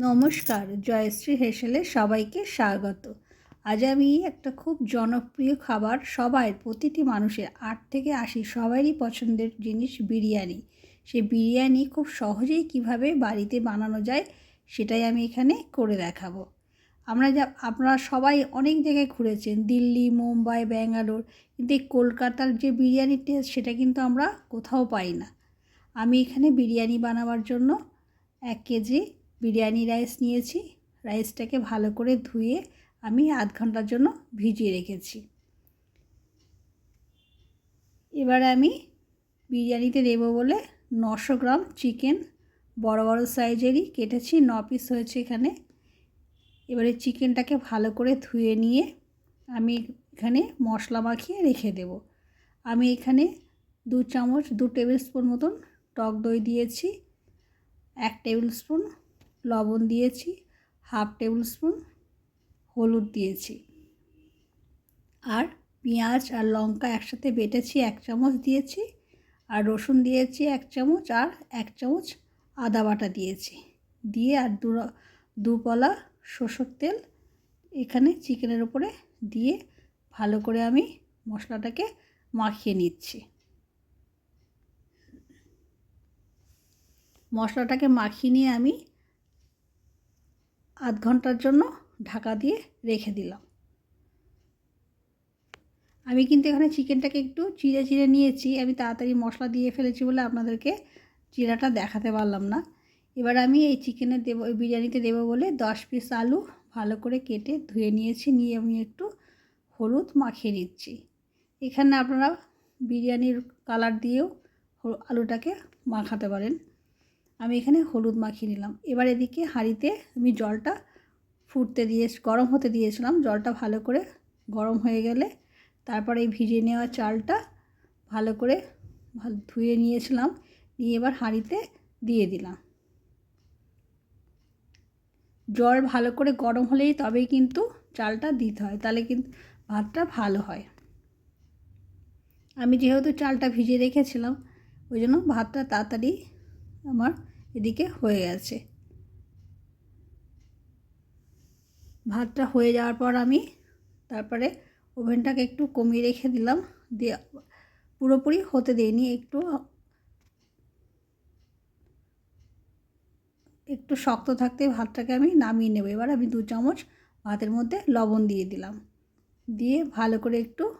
নমস্কার, জয়শ্রী হেসেলে সবাইকে স্বাগত। আজ আমি একটা খুব জনপ্রিয় খাবার সবাই, প্রতিটি মানুষের, আট থেকে আশি সবারই পছন্দের জিনিস বিরিয়ানি। সে বিরিয়ানি খুব সহজেই কীভাবে বাড়িতে বানানো যায় সেটাই আমি এখানে করে দেখাবো। আমরা যা, আপনারা সবাই অনেক জায়গায় ঘুরেছেন, দিল্লি, মুম্বাই, ব্যাঙ্গালোর, কিন্তু এই কলকাতার যে বিরিয়ানির টেস্ট সেটা কিন্তু আমরা কোথাও পাই না। আমি এখানে বিরিয়ানি বানাবার জন্য এক কেজি বিরিয়ানি রাইস নিয়েছি। রাইসটাকে ভালো করে ধুয়ে আমি আধ ঘণ্টার জন্য ভিজিয়ে রেখেছি। এবার আমি বিরিয়ানিতে দেবো বলে নশো গ্রাম চিকেন, বড় বড় সাইজেরই কেটেছি, ন পিস হয়েছে এখানে। এবারে চিকেনটাকে ভালো করে ধুয়ে নিয়ে আমি এখানে মশলা মাখিয়ে রেখে দেব। আমি এখানে দু চামচ, দু টেবিল স্পুন মতন টক দই দিয়েছি, এক টেবিল স্পুন লবণ দিয়েছি, হাফ টেবিল স্পুন হলুদ দিয়েছি। আর পেঁয়াজ আর লঙ্কা একসাথে বেটেছি, এক চামচ দিয়েছি। আর রসুন দিয়েছি, এক চামচ। আর এক চামচ আদা বাটা দিয়েছি। দিয়ে আর দু দুপলা সরষের তেল এখানে চিকেনের উপরে দিয়ে ভালো করে আমি মশলাটাকে মাখিয়ে নিচ্ছি। মশলাটাকে মাখিয়ে নিয়ে আমি আধ ঘণ্টার জন্য ঢাকা দিয়ে রেখে দিলাম। আমি কিন্তু এখানে চিকেনটাকে একটু চিড়ে চিড়ে নিয়েছি। আমি তাড়াতাড়ি মশলা দিয়ে ফেলেছি বলে আপনাদেরকে চিড়াটা দেখাতে পারলাম না। এবার আমি এই চিকেনে দেবো বিরিয়ানিতে দেবো বলে দশ পিস আলু ভালো করে কেটে ধুয়ে নিয়েছি। নিয়ে আমি একটু হলুদ মাখিয়ে নিচ্ছি। এখানে আপনারা বিরিয়ানির কালার দিয়েও আলুটাকে মাখাতে পারেন। আমি এখানে হলুদ মাখিয়ে নিলাম। এবার এদিকে হাঁড়িতে আমি জলটা ফুটতে দিয়ে, গরম হতে দিয়েছিলাম। জলটা ভালো করে গরম হয়ে গেলে তারপরে এই ভিজিয়ে নেওয়া চালটা ভালো করে ধুয়ে নিয়েছিলাম। নিয়ে এবার হাঁড়িতে দিয়ে দিলাম। জল ভালো করে গরম হলেই তবেই কিন্তু চালটা দিতে হয়। তাহলে কিন্তু ভাতটা ভালো হয়। আমি যেহেতু চালটা ভিজিয়ে রেখেছিলাম, ওই জন্য ভাতটা তাড়াতাড়ি আমার এদিকে হয়ে গেছে। ভাতটা হয়ে যাওয়ার পর আমি তারপরে ওভেনটাকে একটু কমিয়ে রেখে দিলাম। দিয়ে পুরোপুরি হতে দিইনি, একটু একটু শক্ত থাকতে ভাতটাকে আমি নামিয়ে নেব। এবার আমি দু চামচ ভাতের মধ্যে লবণ দিয়ে দিলাম। দিয়ে ভালো করে একটু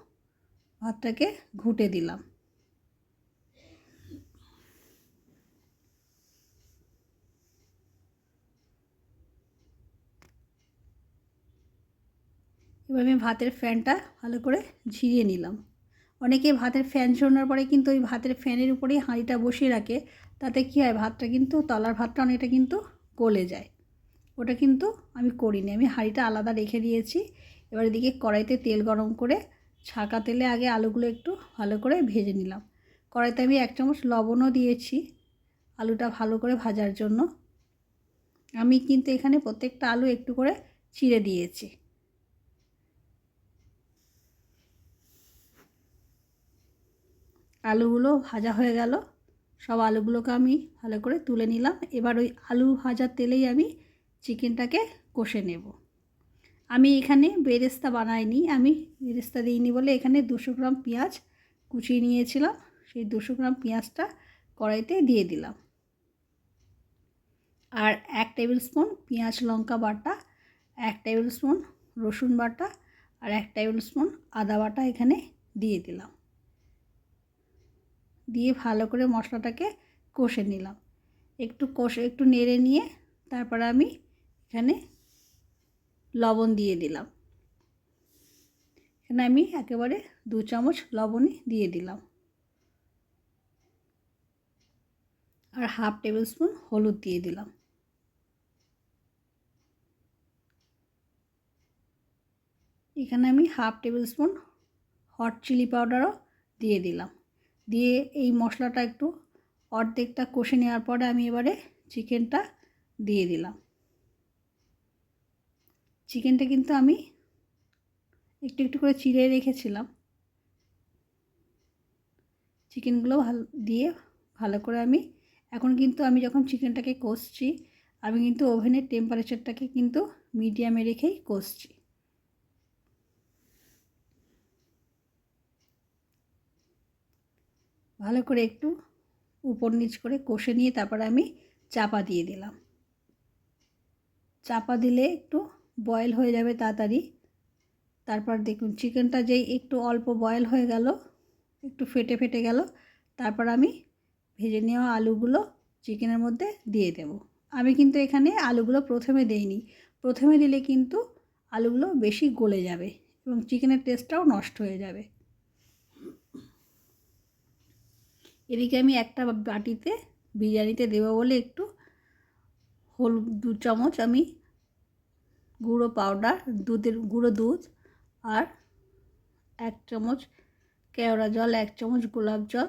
ভাতটাকে ঘুটে দিলাম। এবার আমি ভাতের ফ্যানটা ভালো করে ঝিরিয়ে নিলাম। অনেকে ভাতের ফ্যান ঝরানোর পরে কিন্তু ওই ভাতের ফ্যানের উপরেই হাঁড়িটা বসিয়ে রাখে, তাতে কী হয়, ভাতটা কিন্তু, তলার ভাতটা অনেকটা কিন্তু গলে যায়। ওটা কিন্তু আমি করিনি, আমি হাঁড়িটা আলাদা রেখে দিয়েছি। এবার এদিকে কড়াইতে তেল গরম করে ছাকা তেলে আগে আলুগুলো একটু ভালো করে ভেজে নিলাম। কড়াইতে আমি এক চামচ লবণও দিয়েছি আলুটা ভালো করে ভাজার জন্য। আমি কিন্তু এখানে প্রত্যেকটা আলু একটু করে চিড়ে দিয়েছি। আলুগুলো ভাজা হয়ে গেল। সব আলুগুলোকে আমি ভালো করে তুলে নিলাম। এবার ওই আলু ভাজার তেলেই আমি চিকেনটাকে কষে নেব। আমি এখানে বেরেস্তা বানাইনি। আমি বেরেস্তা দিইনি বলে এখানে দুশো গ্রাম পেঁয়াজ কুচিয়ে নিয়েছিলাম। সেই দুশো গ্রাম পেঁয়াজটা কড়াইতে দিয়ে দিলাম। আর এক টেবিল স্পুন পেঁয়াজ লঙ্কা বাটা, এক টেবিল স্পুন রসুন বাটা আর এক টেবিল স্পুন আদা বাটা এখানে দিয়ে দিলাম। দিয়ে ভালো করে মশলাটাকে কষে নিলাম। একটু কষে, একটু নেড়ে নিয়ে তারপরে আমি এখানে লবণ দিয়ে দিলাম। এখানে আমি একেবারে দু চামচ লবণই দিয়ে দিলাম। আর হাফ টেবিল স্পুন হলুদ দিয়ে দিলাম। এখানে আমি half tablespoon hot chilli পাউডারও দিয়ে দিলাম। দিয়ে এই মশলাটা একটু অর্ধেকটা কষে নেওয়ার পরে আমি এবারে চিকেনটা দিয়ে দিলাম। চিকেনটা কিন্তু আমি একটু একটু করে চিড়ে রেখেছিলাম। চিকেনগুলো ভালো, দিয়ে ভালো করে আমি এখন কিন্তু আমি যখন চিকেনটাকে কষছি, আমি কিন্তু ওভেনের টেম্পারেচারটাকে কিন্তু মিডিয়ামে রেখেই কষছি। ভালো করে একটু উপর নিচ করে কষে নিয়ে তারপর আমি চাপা দিয়ে দিলাম। চাপা দিলে একটু বয়েল হয়ে যাবে তাড়াতাড়ি। তারপর দেখুন চিকেনটা যেই একটু অল্প বয়েল হয়ে গেল, একটু ফেটে ফেটে গেল, তারপর আমি ভেজে নেওয়া আলুগুলো চিকেনের মধ্যে দিয়ে দেব। আমি কিন্তু এখানে আলুগুলো প্রথমে দেইনি। প্রথমে দিলে কিন্তু আলুগুলো বেশি গলে যাবে এবং চিকেনের টেস্টটাও নষ্ট হয়ে যাবে। এদিকে আমি একটা বাটিতে বিরিয়ানিতে দেবো বলে একটু হলুদ দু চামচ আমি গুঁড়ো পাউডার দুধের গুঁড়ো দুধ আর এক চামচ কেওড়া জল, এক চামচ গোলাপ জল।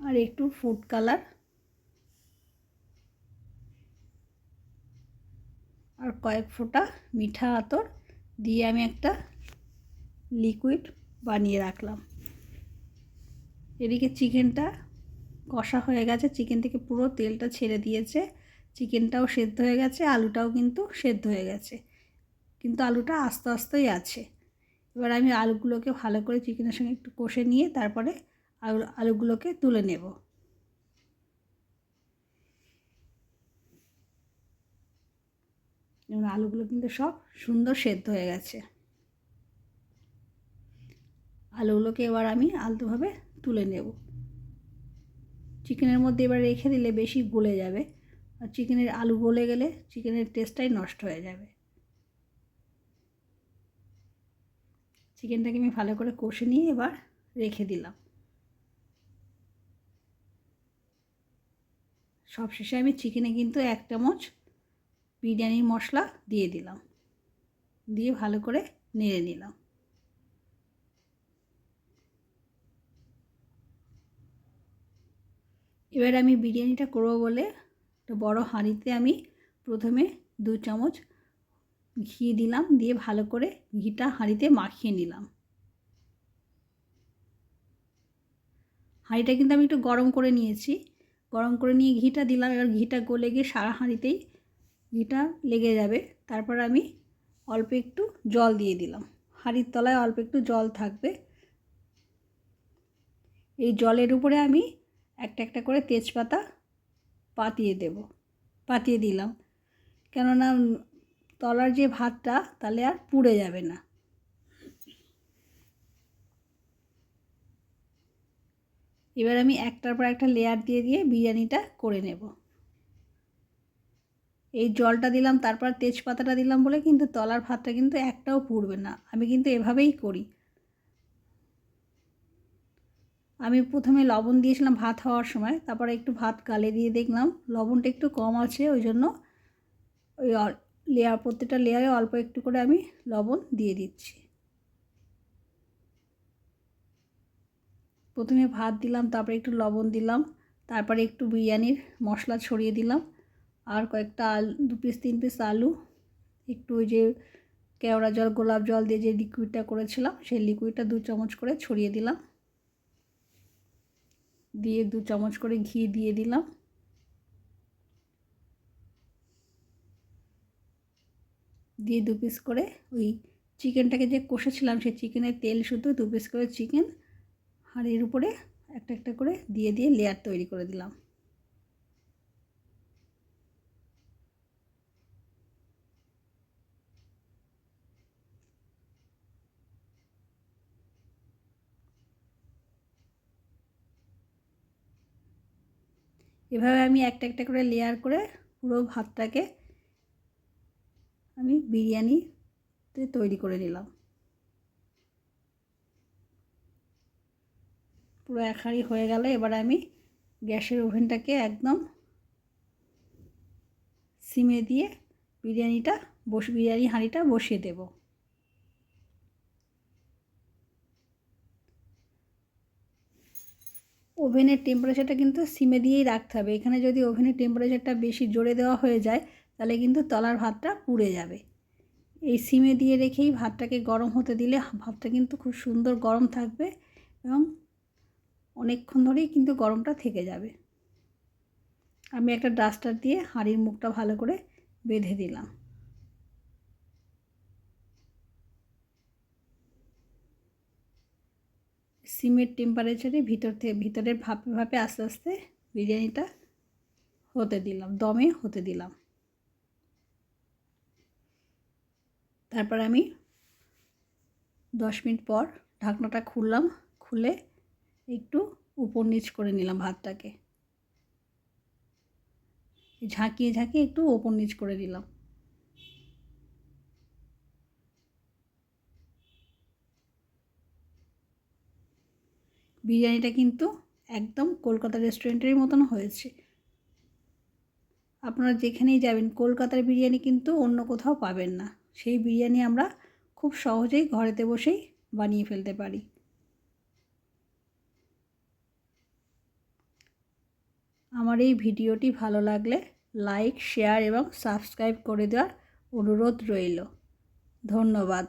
আর একটু ফুড কালার আর কয়েক ফোঁটা মিঠা আতর দিয়ে আমি একটা লিকুইড বানিয়ে রাখলাম। এদিকে চিকেনটা কষা হয়ে গেছে। চিকেন থেকে পুরো তেলটা ছেড়ে দিয়েছে। চিকেনটাও সেদ্ধ হয়ে গেছে, আলুটাও কিন্তু সেদ্ধ হয়ে গেছে। কিন্তু আলুটা আস্তে আস্তেই আছে। এবার আমি আলুগুলোকে ভালো করে চিকেনের সঙ্গে একটু কষে নিয়ে তারপরে আলু, আলুগুলোকে তুলে নেব। আলুগুলো কিন্তু সব সুন্দর সেদ্ধ হয়ে গেছে। আলুগুলোকে এবার আমি আলতোভাবে তুলে নেব। চিকেনের মধ্যে এবার রেখে দিলে বেশি গলে যাবে আর চিকেনের আলু গলে গেলে চিকেনের টেস্টটাই নষ্ট হয়ে যাবে। চিকেনটাকে আমি ভালো করে কষে নিয়ে এবার রেখে দিলাম। সব শেষে আমি চিকেনে কিন্তু এক চামচ বিরিয়ানির মশলা দিয়ে দিলাম। দিয়ে ভালো করে নেড়ে নিলাম। এবার আমি বিরিয়ানিটা করব বলে একটা বড়ো হাঁড়িতে আমি প্রথমে দু চামচ ঘি দিলাম, দিয়ে ভালো করে ঘিটা হাঁড়িতে মাখিয়ে নিলাম। হাঁড়িটা কিন্তু আমি একটু গরম করে নিয়েছি। গরম করে নিয়ে ঘিটা দিলাম, এবার ঘিটা গলে গিয়ে সারা হাঁড়িতেই ঘিটা লেগে যাবে। তারপর আমি অল্প একটু জল দিয়ে দিলাম। হাঁড়ির তলায় অল্প একটু জল থাকবে। এই জলের উপরে আমি একটা একটা করে তেজপাতা পাতিয়ে দেব। পাতিয়ে দিলাম। কেননা তলার যে ভাতটা, তাহলে আর পুড়ে যাবে না। এবার আমি একটার পর একটা লেয়ার দিয়ে দিয়ে বিরিয়ানিটা করে নেব। এই জলটা দিলাম, তারপর তেজপাতাটা দিলাম বলে কিন্তু তলার ভাতটা কিন্তু একটাও পুড়বে না। আমি কিন্তু এভাবেই করি। আমি প্রথমে লবণ দিয়েছিলাম ভাত হওয়ার সময়, তারপরে একটু ভাত গালে দিয়ে দেখলাম, লবণটা একটু কম আছে, ওই জন্য ওই লেয়ার প্রত্যেকটা লেয়ারে অল্প একটু করে আমি লবণ দিয়ে দিচ্ছি। প্রথমে ভাত দিলাম, তারপরে একটু লবণ দিলাম, তারপরে একটু বিরিয়ানির মশলা ছড়িয়ে দিলাম, আর কয়েকটা আলু, দু পিস তিন পিস আলু, একটু ওই যে কেওড়া জল, গোলাপ জল দিয়ে যে লিকুইডটা করেছিলাম, সেই লিকুইডটা দু চামচ করে ছড়িয়ে দিলাম। দিয়ে দু চামচ করে ঘি দিয়ে দিলাম। দিয়ে দু পিস করে ওই চিকেনটাকে যে কষেছিলাম, সেই চিকেনের তেল শুধু দু পিস করে চিকেন হাঁড়ির উপরে একটা একটা করে দিয়ে দিয়ে লেয়ার তৈরি করে দিলাম। এভাবে আমি একটা একটা করে লেয়ার করে পুরো ভাতটাকে আমি বিরিয়ানিতে তৈরি করে নিলাম। পুরো এক হাঁড়ি হয়ে গেল এবার আমি গ্যাসের ওভেনটাকে একদম সিমে দিয়ে বিরিয়ানিটা বস, বিরিয়ানি হাঁড়িটা বসিয়ে দেবো। ওভেনের টেম্পারেচারটা কিন্তু সিমে দিয়েই রাখতে হবে। এখানে যদি ওভেনের টেম্পারেচারটা বেশি জোরে দেওয়া হয়ে যায়, তাহলে কিন্তু তলার ভাতটা পুড়ে যাবে। এই সিমে দিয়ে রেখেই ভাতটাকে গরম হতে দিলে ভাতটা কিন্তু খুব সুন্দর গরম থাকবে এবং অনেকক্ষণ ধরেই কিন্তু গরমটা থেকে যাবে। আমি একটা ডাস্টার দিয়ে হাঁড়ির মুখটা ভালো করে বেঁধে দিলাম। সিমের টেম্পারেচারে ভিতর থেকে ভিতরের ভাপে ভাপে আস্তে আস্তে বিরিয়ানিটা হতে দিলাম, দমে হতে দিলাম। তারপর আমি দশ মিনিট পর ঢাকনাটা খুললাম, খুলে একটু উপর নিচ করে নিলাম ভাতটাকে। ঝাঁকিয়ে ঝাঁকিয়ে একটু ওপর নিচ করে দিলাম বিরিয়ানিটা কিন্তু একদম কলকাতা রেস্টুরেন্টের মতন হয়েছে। আপনারা যেখানেই যাবেন, কলকাতার বিরিয়ানি কিন্তু অন্য কোথাও পাবেন না। সেই বিরিয়ানি আমরা খুব সহজেই ঘরেতে বসেই বানিয়ে ফেলতে পারি। আমার এই ভিডিওটি ভালো লাগলে লাইক, শেয়ার এবং সাবস্ক্রাইব করে দেওয়ার অনুরোধ রইল। ধন্যবাদ।